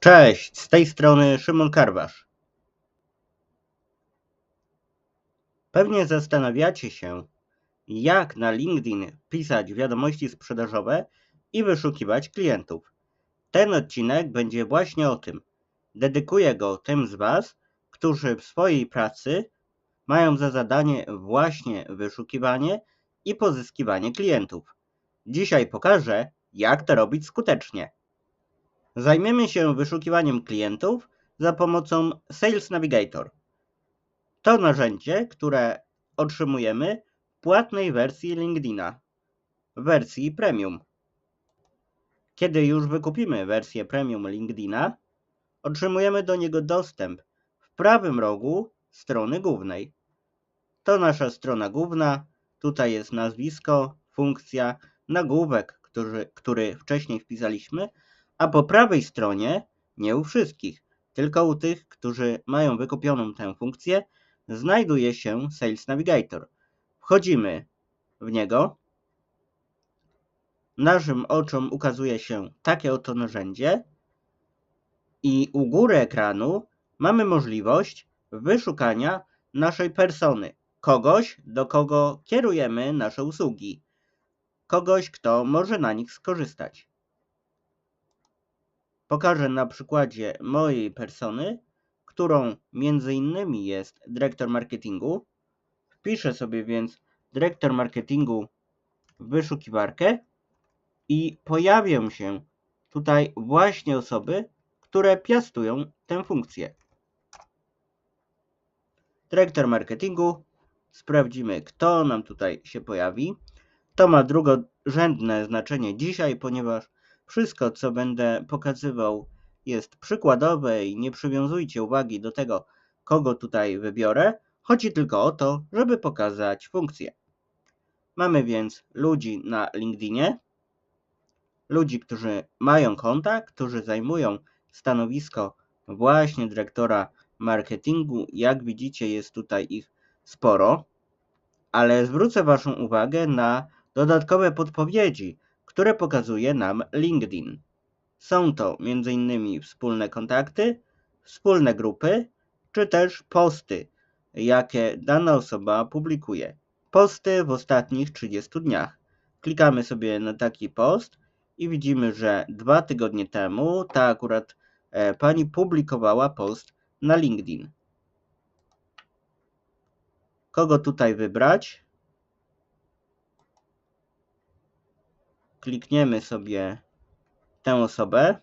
Cześć, z tej strony Szymon Karwasz. Pewnie zastanawiacie się, jak na LinkedIn pisać wiadomości sprzedażowe i wyszukiwać klientów. Ten odcinek będzie właśnie o tym. Dedykuję go tym z Was, którzy w swojej pracy mają za zadanie właśnie wyszukiwanie i pozyskiwanie klientów. Dzisiaj pokażę, jak to robić skutecznie. Zajmiemy się wyszukiwaniem klientów za pomocą Sales Navigator. To narzędzie, które otrzymujemy w płatnej wersji LinkedIna, wersji premium. Kiedy już wykupimy wersję premium LinkedIna, otrzymujemy do niego dostęp w prawym rogu strony głównej. To nasza strona główna. Tutaj jest nazwisko, funkcja, nagłówek, który, który wcześniej wpisaliśmy, a po prawej stronie, nie u wszystkich, tylko u tych, którzy mają wykupioną tę funkcję, znajduje się Sales Navigator. Wchodzimy w niego. Naszym oczom ukazuje się takie oto narzędzie i u góry ekranu mamy możliwość wyszukania naszej persony, kogoś, do kogo kierujemy nasze usługi, kogoś, kto może na nich skorzystać. Pokażę na przykładzie mojej persony, którą między innymi jest dyrektor marketingu. Wpiszę sobie więc dyrektor marketingu w wyszukiwarkę i pojawią się tutaj właśnie osoby, które piastują tę funkcję. Dyrektor marketingu. Sprawdzimy, kto nam tutaj się pojawi. To ma drugorzędne znaczenie dzisiaj, ponieważ wszystko, co będę pokazywał, jest przykładowe i nie przywiązujcie uwagi do tego, kogo tutaj wybiorę. Chodzi tylko o to, żeby pokazać funkcję. Mamy więc ludzi na LinkedInie, ludzi, którzy mają konta, którzy zajmują stanowisko właśnie dyrektora marketingu. Jak widzicie, jest tutaj ich sporo, ale zwrócę Waszą uwagę na dodatkowe podpowiedzi, które pokazuje nam LinkedIn. Są to m.in. wspólne kontakty, wspólne grupy, czy też posty, jakie dana osoba publikuje. Posty w ostatnich 30 dniach. Klikamy sobie na taki post i widzimy, że dwa tygodnie temu ta akurat e, pani publikowała post na LinkedIn. Kogo tutaj wybrać? Klikniemy sobie tę osobę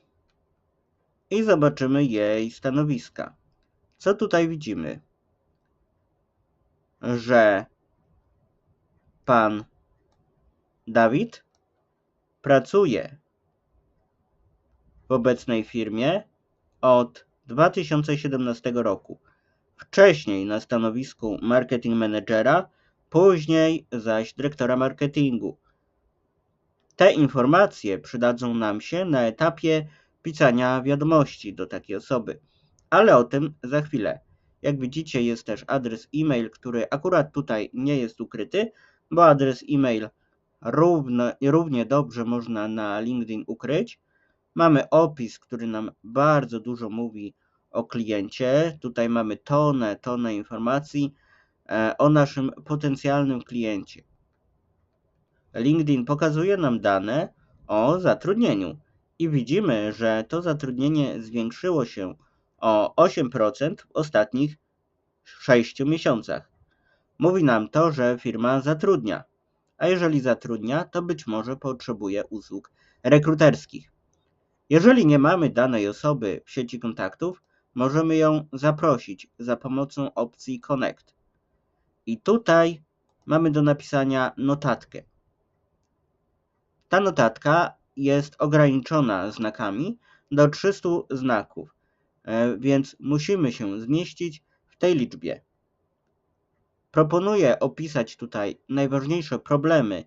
i zobaczymy jej stanowiska. Co tutaj widzimy? Że pan Dawid pracuje w obecnej firmie od 2017 roku. Wcześniej na stanowisku marketing managera, później zaś dyrektora marketingu. Te informacje przydadzą nam się na etapie pisania wiadomości do takiej osoby, ale o tym za chwilę. Jak widzicie, jest też adres e-mail, który akurat tutaj nie jest ukryty, bo adres e-mail równo, równie dobrze można na LinkedIn ukryć. Mamy opis, który nam bardzo dużo mówi o kliencie. Tutaj mamy tonę, tonę informacji e, o naszym potencjalnym kliencie. LinkedIn pokazuje nam dane o zatrudnieniu i widzimy, że to zatrudnienie zwiększyło się o 8% w ostatnich 6 miesiącach. Mówi nam to, że firma zatrudnia, a jeżeli zatrudnia, to być może potrzebuje usług rekruterskich. Jeżeli nie mamy danej osoby w sieci kontaktów, możemy ją zaprosić za pomocą opcji Connect. I tutaj mamy do napisania notatkę. Ta notatka jest ograniczona znakami do 300 znaków, e, więc musimy się zmieścić w tej liczbie. Proponuję opisać tutaj najważniejsze problemy.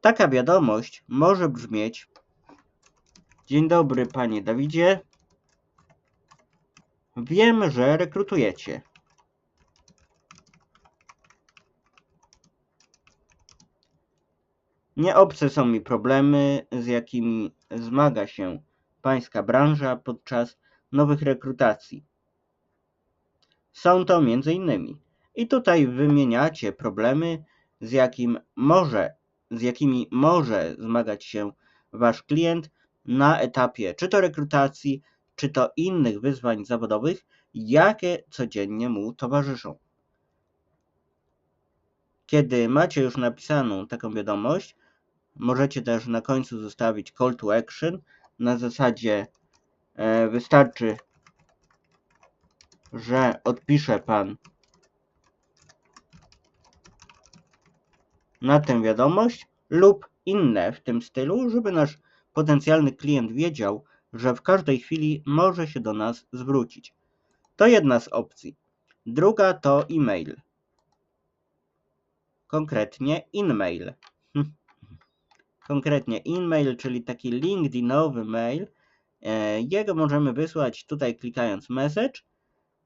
Taka wiadomość może brzmieć: Dzień dobry, panie Dawidzie. Wiem, że rekrutujecie. Nie obce są mi problemy, z jakimi zmaga się Pańska branża podczas nowych rekrutacji. Są to innymi i tutaj wymieniacie problemy, z, jakim może, z jakimi może zmagać się Wasz klient na etapie czy to rekrutacji, czy to innych wyzwań zawodowych, jakie codziennie mu towarzyszą. Kiedy macie już napisaną taką wiadomość, możecie też na końcu zostawić call to action. Na zasadzie e, wystarczy, że odpisze Pan na tę wiadomość lub inne w tym stylu, żeby nasz potencjalny klient wiedział, że w każdej chwili może się do nas zwrócić. To jedna z opcji. Druga to e-mail. Konkretnie InMail. Konkretnie InMail, czyli taki LinkedInowy mail. E, jego możemy wysłać tutaj klikając message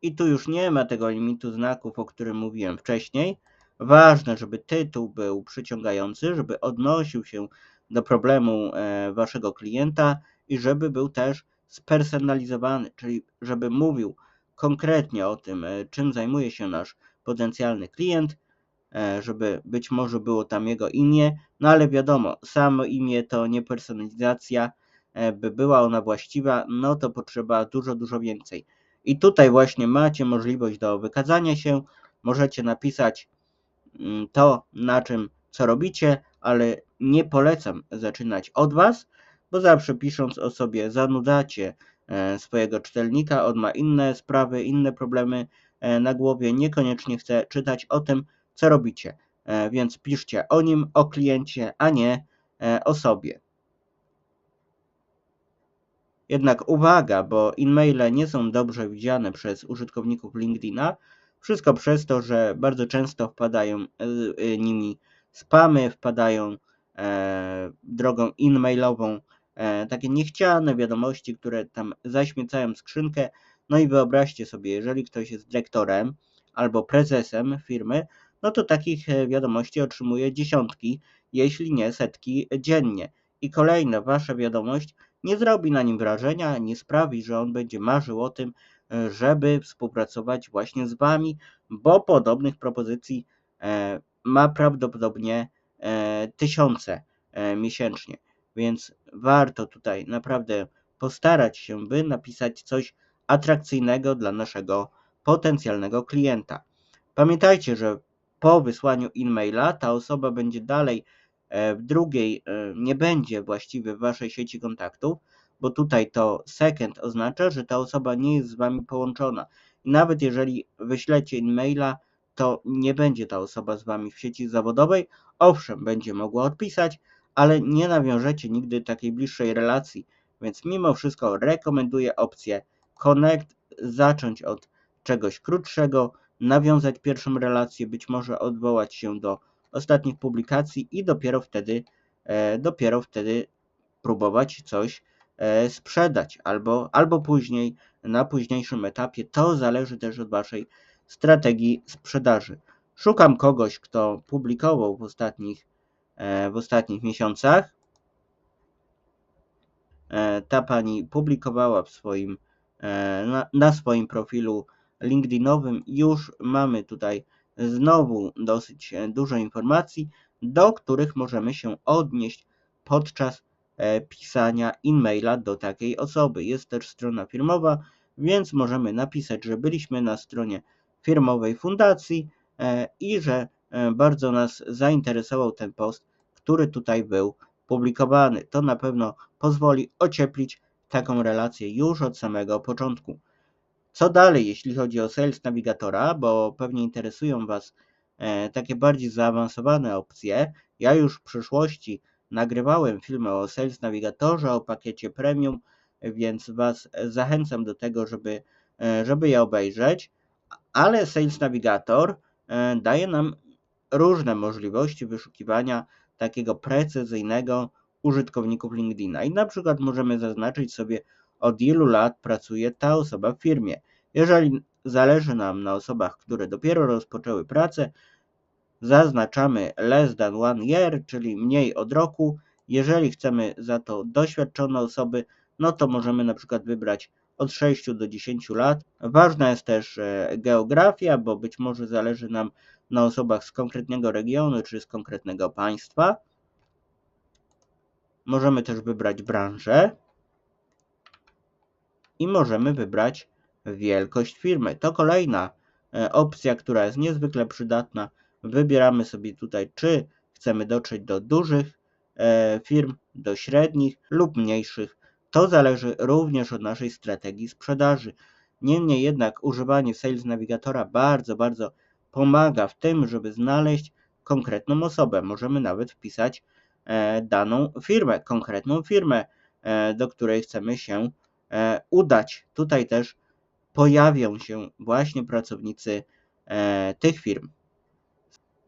i tu już nie ma tego limitu znaków, o którym mówiłem wcześniej. Ważne, żeby tytuł był przyciągający, żeby odnosił się do problemu e, waszego klienta i żeby był też spersonalizowany, czyli żeby mówił konkretnie o tym, e, czym zajmuje się nasz potencjalny klient, żeby być może było tam jego imię, no ale wiadomo, samo imię to nie personalizacja, by była ona właściwa, no to potrzeba dużo, dużo więcej. I tutaj właśnie macie możliwość do wykazania się, możecie napisać mm, to, na czym, co robicie, ale nie polecam zaczynać od Was, bo zawsze pisząc o sobie zanudzacie e, swojego czytelnika, on ma inne sprawy, inne problemy e, na głowie, niekoniecznie chce czytać o tym, co robicie. E, więc piszcie o nim, o kliencie, a nie o sobie. Jednak uwaga, bo e-maile nie są dobrze widziane przez użytkowników LinkedIna. Wszystko przez to, że bardzo często wpadają nimi spamy, wpadają E, drogą e-mailową e, takie niechciane wiadomości, które tam zaśmiecają skrzynkę. No i wyobraźcie sobie, jeżeli ktoś jest dyrektorem albo prezesem firmy, no to takich e, wiadomości otrzymuje dziesiątki, jeśli nie setki dziennie. I kolejna wasza wiadomość nie zrobi na nim wrażenia, nie sprawi, że on będzie marzył o tym, żeby współpracować właśnie z wami, bo podobnych propozycji ma prawdopodobnie E, tysiące e, miesięcznie. Więc warto tutaj naprawdę postarać się, by napisać coś atrakcyjnego dla naszego potencjalnego klienta. Pamiętajcie, że po wysłaniu e-maila ta osoba będzie dalej e, w drugiej, nie będzie właściwie w waszej sieci kontaktów, bo tutaj to second oznacza, że ta osoba nie jest z wami połączona. I nawet jeżeli wyślecie e-maila, to nie będzie ta osoba z Wami w sieci zawodowej. Owszem, będzie mogła odpisać, ale nie nawiążecie nigdy takiej bliższej relacji, więc mimo wszystko rekomenduję opcję Connect, zacząć od czegoś krótszego, nawiązać pierwszą relację, być może odwołać się do ostatnich publikacji i dopiero wtedy, e, dopiero wtedy próbować coś e, sprzedać, albo, albo później, na późniejszym etapie. To zależy też od Waszej strategii sprzedaży. Szukam kogoś, kto publikował w ostatnich, e, w ostatnich miesiącach. Ta pani publikowała w swoim, na, na swoim profilu LinkedInowym. Już mamy tutaj znowu dosyć dużo informacji, do których możemy się odnieść podczas pisania e-maila do takiej osoby. Jest też strona firmowa, więc możemy napisać, że byliśmy na stronie firmowej fundacji e, i że e, bardzo nas zainteresował ten post, który tutaj był publikowany. To na pewno pozwoli ocieplić taką relację już od samego początku. Co dalej, jeśli chodzi o Sales Navigatora, bo pewnie interesują Was e, takie bardziej zaawansowane opcje. Ja już w przyszłości nagrywałem filmy o Sales Navigatorze, o pakiecie premium, więc Was zachęcam do tego, żeby, żeby je obejrzeć ale Sales Navigator e, daje nam różne możliwości wyszukiwania takiego precyzyjnego użytkowników LinkedIna. I na przykład możemy zaznaczyć sobie, od ilu lat pracuje ta osoba w firmie. Jeżeli zależy nam na osobach, które dopiero rozpoczęły pracę, zaznaczamy less than one year, czyli mniej od roku. Jeżeli chcemy za to doświadczone osoby, no to możemy na przykład wybrać od 6 do 10 lat. Ważna jest też e, geografia, bo być może zależy nam na osobach z konkretnego regionu czy z konkretnego państwa. Możemy też wybrać branżę i możemy wybrać wielkość firmy. To kolejna e, opcja, która jest niezwykle przydatna. Wybieramy sobie tutaj, czy chcemy dotrzeć do dużych e, firm, do średnich lub mniejszych. To zależy również od naszej strategii sprzedaży. Niemniej jednak używanie Sales Navigatora bardzo, bardzo pomaga w tym, żeby znaleźć konkretną osobę. Możemy nawet wpisać e, daną firmę, konkretną firmę, do której chcemy się udać. Tutaj też pojawią się właśnie pracownicy e, tych firm.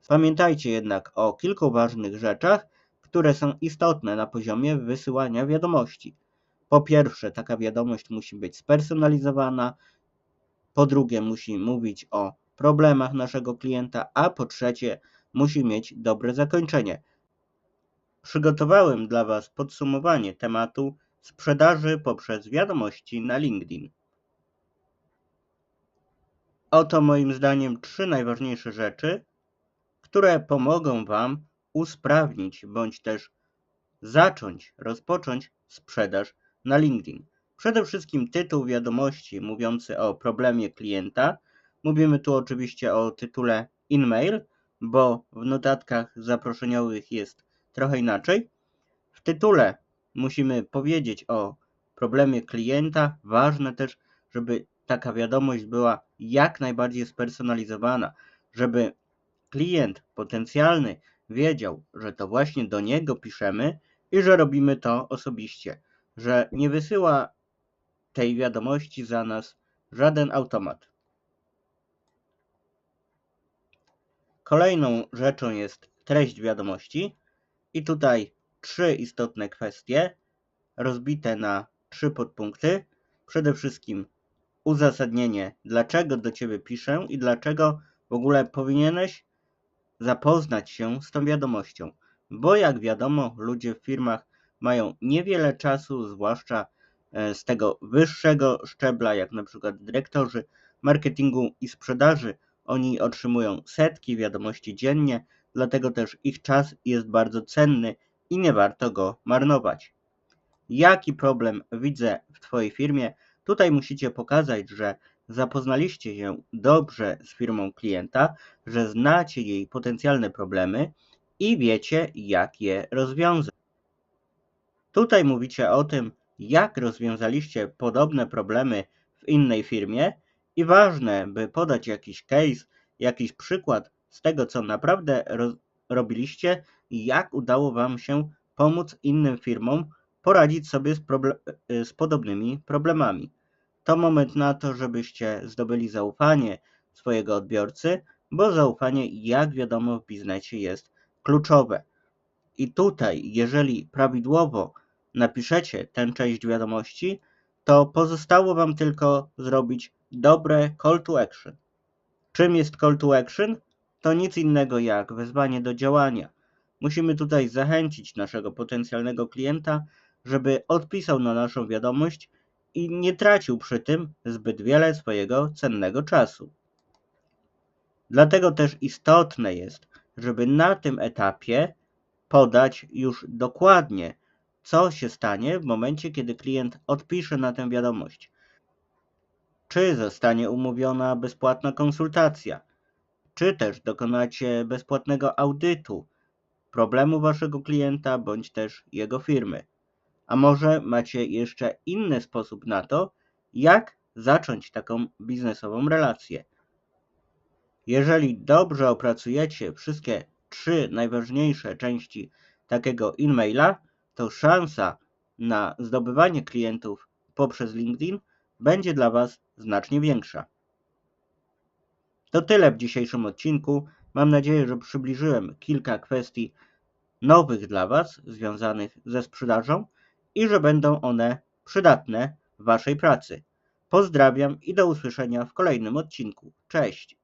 Pamiętajcie jednak o kilku ważnych rzeczach, które są istotne na poziomie wysyłania wiadomości. Po pierwsze, taka wiadomość musi być spersonalizowana. Po drugie, musi mówić o problemach naszego klienta, a po trzecie, musi mieć dobre zakończenie. Przygotowałem dla Was podsumowanie tematu sprzedaży poprzez wiadomości na LinkedIn. Oto moim zdaniem trzy najważniejsze rzeczy, które pomogą Wam usprawnić bądź też zacząć, rozpocząć sprzedaż na LinkedIn. Przede wszystkim tytuł wiadomości mówiący o problemie klienta. Mówimy tu oczywiście o tytule InMail, bo w notatkach zaproszeniowych jest trochę inaczej. W tytule musimy powiedzieć o problemie klienta. Ważne też, żeby taka wiadomość była jak najbardziej spersonalizowana, żeby klient potencjalny wiedział, że to właśnie do niego piszemy i że robimy to osobiście, że nie wysyła tej wiadomości za nas żaden automat. Kolejną rzeczą jest treść wiadomości i tutaj trzy istotne kwestie, rozbite na trzy podpunkty. Przede wszystkim uzasadnienie, dlaczego do ciebie piszę i dlaczego w ogóle powinieneś zapoznać się z tą wiadomością. Bo jak wiadomo, ludzie w firmach mają niewiele czasu, zwłaszcza e, z tego wyższego szczebla, jak na przykład dyrektorzy marketingu i sprzedaży. Oni otrzymują setki wiadomości dziennie, dlatego też ich czas jest bardzo cenny i nie warto go marnować. Jaki problem widzę w Twojej firmie? Tutaj musicie pokazać, że zapoznaliście się dobrze z firmą klienta, że znacie jej potencjalne problemy i wiecie, jak je rozwiązać. Tutaj mówicie o tym, jak rozwiązaliście podobne problemy w innej firmie i ważne, by podać jakiś case, jakiś przykład z tego, co naprawdę robiliście i jak udało Wam się pomóc innym firmom poradzić sobie z, z podobnymi problemami. To moment na to, żebyście zdobyli zaufanie swojego odbiorcy, bo zaufanie, jak wiadomo, w biznesie jest kluczowe. I tutaj, jeżeli prawidłowo napiszecie tę część wiadomości, to pozostało Wam tylko zrobić dobre call to action. Czym jest call to action? To nic innego jak wezwanie do działania. Musimy tutaj zachęcić naszego potencjalnego klienta, żeby odpisał na naszą wiadomość i nie tracił przy tym zbyt wiele swojego cennego czasu. Dlatego też istotne jest, żeby na tym etapie podać już dokładnie, co się stanie w momencie, kiedy klient odpisze na tę wiadomość. Czy zostanie umówiona bezpłatna konsultacja, czy też dokonacie bezpłatnego audytu problemu waszego klienta bądź też jego firmy. A może macie jeszcze inny sposób na to, jak zacząć taką biznesową relację. Jeżeli dobrze opracujecie wszystkie trzy najważniejsze części takiego e-maila, to szansa na zdobywanie klientów poprzez LinkedIn będzie dla Was znacznie większa. To tyle w dzisiejszym odcinku. Mam nadzieję, że przybliżyłem kilka kwestii nowych dla Was związanych ze sprzedażą i że będą one przydatne w Waszej pracy. Pozdrawiam i do usłyszenia w kolejnym odcinku. Cześć!